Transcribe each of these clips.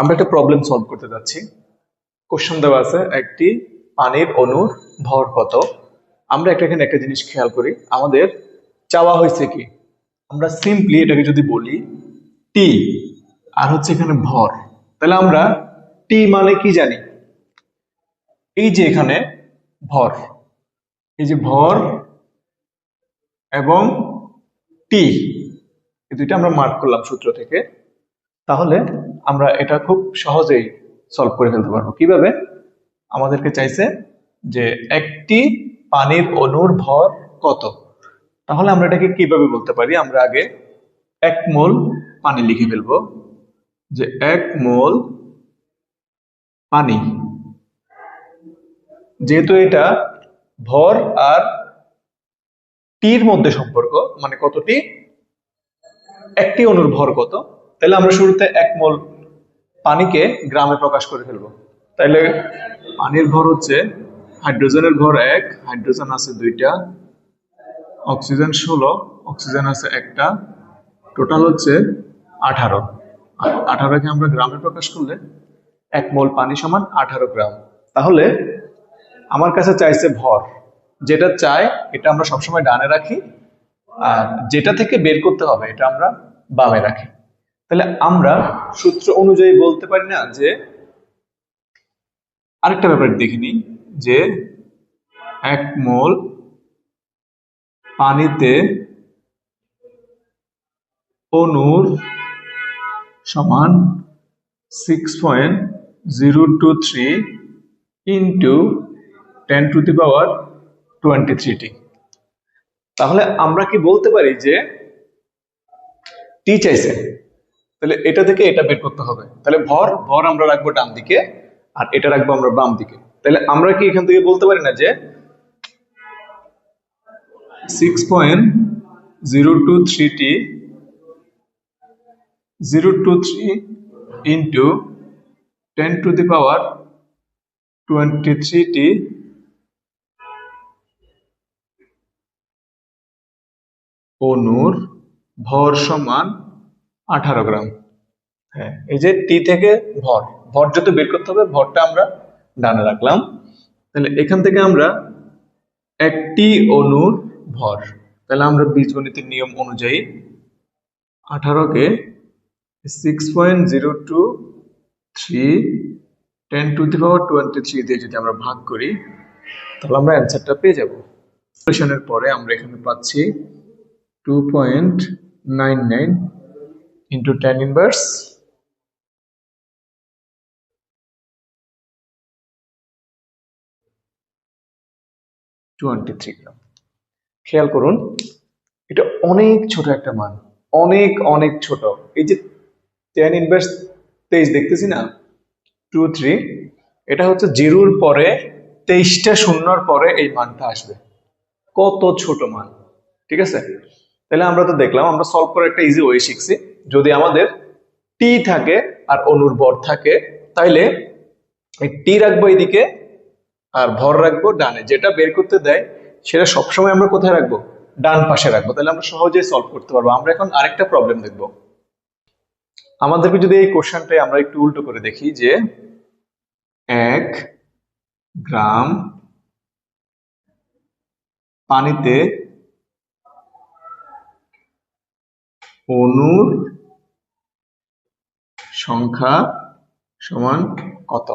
আমরা একটা problem solve করতে যাচ্ছি। কোশ্চেন দেওয়া আছে, একটি পানির অণুর ভর কত? আমরা একটা এখানে একটা জিনিস খেয়াল করি, আমাদের চাওয়া হয়েছে কি? আমরা সিম্পলি এটাকে যদি বলি টি আর হচ্ছে এখানে ভর। তাহলে আমরা টি মানে কি জানি? এই যে এখানে ভর, এই যে ভর এবং টি এই দুইটা আমরা মার্ক করলাম সূত্র থেকে। তাহলে আমরা এটা খুব সহজেই সলভ করে ফেলতে পারব। কীভাবে? আমাদেরকে চাইছে যে একটি পানির অণুর ভর কত? তাহলে আমরা এটাকে কীভাবে বলতে পারি? আমরা আগে এক মোল পানি লিখে ফেলব। যে এক মোল পানি। যেহেতু এটা ভর আর টির মধ্যে সম্পর্ক মানে কতটি? একটি অণুর ভর কত? তাহলে আমরা শুরুতে এক মোল পানিকে গ্রামে প্রকাশ করে ফেলব। তাহলে পানির ভর হচ্ছে হাইড্রোজেনের ভর এক, হাইড্রোজেন আছে দুইটা, অক্সিজেন ষোলো, অক্সিজেন আছে একটা, টোটাল হচ্ছে আঠারো। আঠারোকে আমরা গ্রামে প্রকাশ করলে এক মোল পানি সমান আঠারো গ্রাম। তাহলে আমার কাছে চাইছে ভর। যেটা চাই, এটা আমরা সবসময় ডানে রাখি, আর যেটা থেকে বের করতে হবে, এটা আমরা বামে রাখি। তাহলে আমরা সূত্র অনুযায়ী বলতে পারি না যে আরেকটা ব্যাপার দেখে নিই যে এক মোল পানিতে অনুর সমান six point zero two three into ten to the power twenty thirty তাহলে আমরা কি বলতে পারি যে টি চাইছে? তাহলে এটা থেকে এটা বের করতে হবে। তাহলে ভর ভর আমরা রাখব ডান দিকে আর এটা রাখব আমরা বাম দিকে। তাহলে আমরা কি এখান থেকে বলতে পারি না যে six point zero two three T zero two three into ten to the power twenty three টি অনুর ভর সমান আঠারো গ্রাম। হ্যাঁ এই যে টি থেকে ভর ভর যত বের করতে হবে, ভরটা আমরা ডানে রাখলাম। তাহলে এখান থেকে আমরা একটি অনুর ভর, তাহলে আমরা বীজগণিতের নিয়ম অনুযায়ী আঠারোকে six point zero two three ten to the power twenty three দিয়ে যদি আমরা ভাগ করি, তাহলে আমরা অ্যান্সারটা পেয়ে যাব। পরে আমরা এখানে পাচ্ছি two point nine nine twenty three gram খেয়াল করুন, এটা অনেক ছোট একটা মান, অনেক অনেক ছোট। এই যে টেন ইনভার্স তেইশ দেখতেছি না? টু থ্রি এটা হচ্ছে জিরোর পরে, তেইশটা শূন্যর পরে এই মানটা আসবে। কত ছোট মান, ঠিক আছে? তাহলে আমরা তো দেখলাম, আমরা সলভ করে একটা ইজি ওয়ে শিখছি। যদি আমাদের টি থাকে আর অনুর ভর থাকে, তাইলে টি রাখব এদিকে আর ভর রাখব ডানে। যেটা বের করতে দেয়, সেটা সবসময় আমরা কোথায় রাখব? ডান পাশে রাখব। তাহলে আমরা সহজেই সলভ করতে পারব। আমরা এখন আরেকটা প্রবলেম দেখব। আমাদেরকে যদি এই কোশ্চেনটাই আমরা একটু উল্টো করে দেখি যে এক গ্রাম পানিতে অণুর সংখ্যা সমান কত?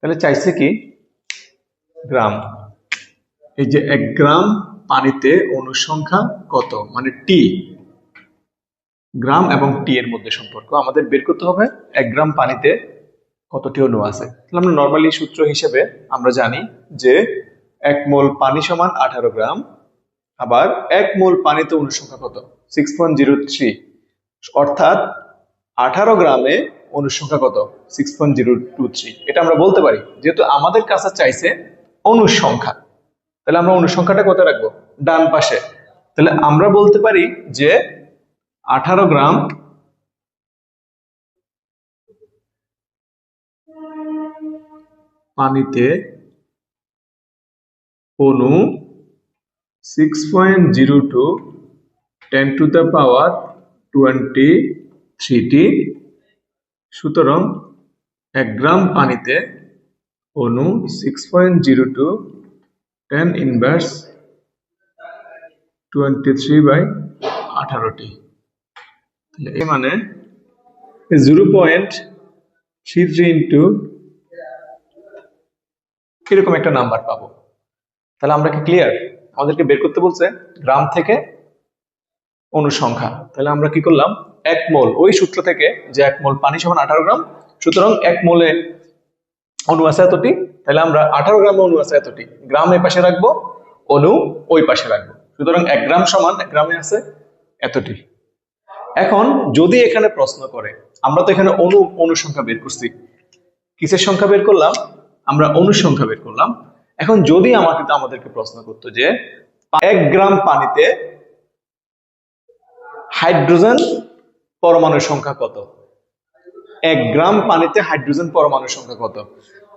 তাহলে চাইছে কি? গ্রাম। এই যে এক গ্রাম পানিতে অনুসংখ্যা কত? মানে টি গ্রাম এবং টি এর মধ্যে সম্পর্ক। আমাদের বের করতে হবে এক গ্রাম পানিতে কতটি অণু আছে? তাহলে আমরা নর্মালি সূত্র হিসেবে আমরা জানি যে এক মোল পানি সমান আঠারো গ্রাম, আবার এক মোল পানিতে অনুসংখ্যা কত? সিক্স পয়েন্ট জিরো থ্রি অর্থাৎ আঠারো গ্রামে অনুসংখ্যা কত? Six point zero two three এটা আমরা বলতে পারি, যেহেতু আমাদের কাছে চাইছে অনুসংখ্যা তাহলে আমরা অণুর সংখ্যাটা কোথায় রাখব? ডান পাশে। তাহলে আমরা বলতে পারি যে আঠারো গ্রাম পানিতে অণু six point zero two ten to the power twenty thirty সুতরাং এক গ্রাম পানিতে অণু six point zero two ten inverse twenty three by আঠারোটি। তাহলে এই মানে zero point three three into এরকম একটা নাম্বার পাবো? তাহলে আমরা কি ক্লিয়ার আমাদেরকে বের করতে বলছে গ্রাম থেকে অনুসংখ্যা। তাহলে আমরা কি করলাম? এক মোল, ওই সূত্র থেকে যে এক মোল পানি সমান আঠারো গ্রাম, সুতরাং এক মোলে অণু আছে এতটি, তাহলে আমরা আঠারো গ্রামে অণু আছে এতটি, গ্রাম এই পাশে রাখব অণু ওই পাশে রাখব, সুতরাং এক গ্রাম সমান, এক গ্রামে আছে এতটি। এখন যদি এখানে প্রশ্ন করে, আমরা তো এখানে অণু অনুসংখ্যা বের করছি, কিসের সংখ্যা বের করলাম? আমরা অনুসংখ্যা বের করলাম। এখন যদি আমাকে তো আমাদেরকে প্রশ্ন করতো যে, এক গ্রাম পানিতে হাইড্রোজেন পরমাণুর সংখ্যা কত? এক গ্রাম পানিতে হাইড্রোজেন পরমাণুর সংখ্যা কত?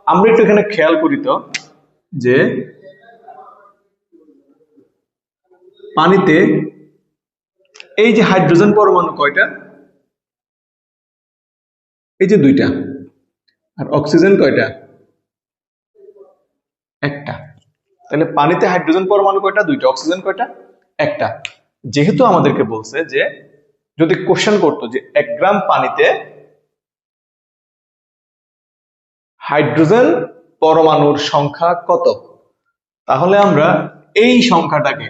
আমরা একটু এখানে খেয়াল করি তো, যে পানিতে এই যে হাইড্রোজেন পরমাণু কয়টা? এই যে দুইটা। আর অক্সিজেন কয়টা? একটা। তাহলে পানিতে হাইড্রোজেন পরমাণু কয়টা? দুইটা। অক্সিজেন কয়টা? একটা। যেহেতু আমাদেরকে বলছে যে যদি কোশ্চেন করতো যে এক গ্রাম পানিতে হাইড্রোজেন পরমাণুর সংখ্যা কত? তাহলে আমরা এই সংখ্যাটাকে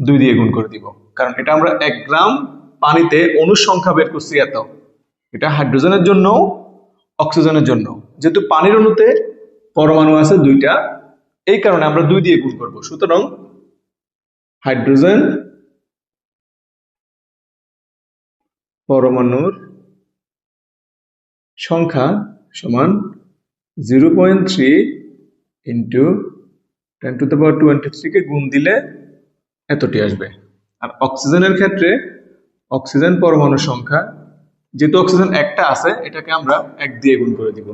দুই দিয়ে গুণ করে দিব। কারণ এটা আমরা এক গ্রাম পানিতে অনুর সংখ্যা বের করছি এত। এটা হাইড্রোজেনের জন্য, অক্সিজেনের জন্য। যেহেতু পানির অণুতে পরমাণু আছে দুইটা, এই কারণে আমরা দুই দিয়ে গুণ করব। সুতরাং হাইড্রোজেন পরমাণুর সংখ্যা সমান zero point three into ten to the power twenty থ্রিকে গুণ দিলে এতটি আসবে। আর অক্সিজেনের ক্ষেত্রে অক্সিজেন পরমাণুর সংখ্যা, যেহেতু অক্সিজেন একটা আছে, এটাকে আমরা এক দিয়ে গুণ করে দিব।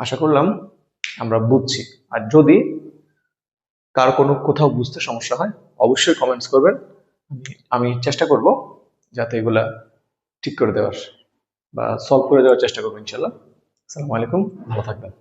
আশা করলাম আমরা বুঝছি। আর যদি কার কোনো কোথাও বুঝতে সমস্যা হয়, অবশ্যই কমেন্টস করবেন। আমি চেষ্টা করব যাতে এগুলা ঠিক করে দেওয়ার বা সলভ করে দেওয়ার চেষ্টা করব ইনশাল্লাহ আসসালামু আলাইকুম, ভালো থাকবেন।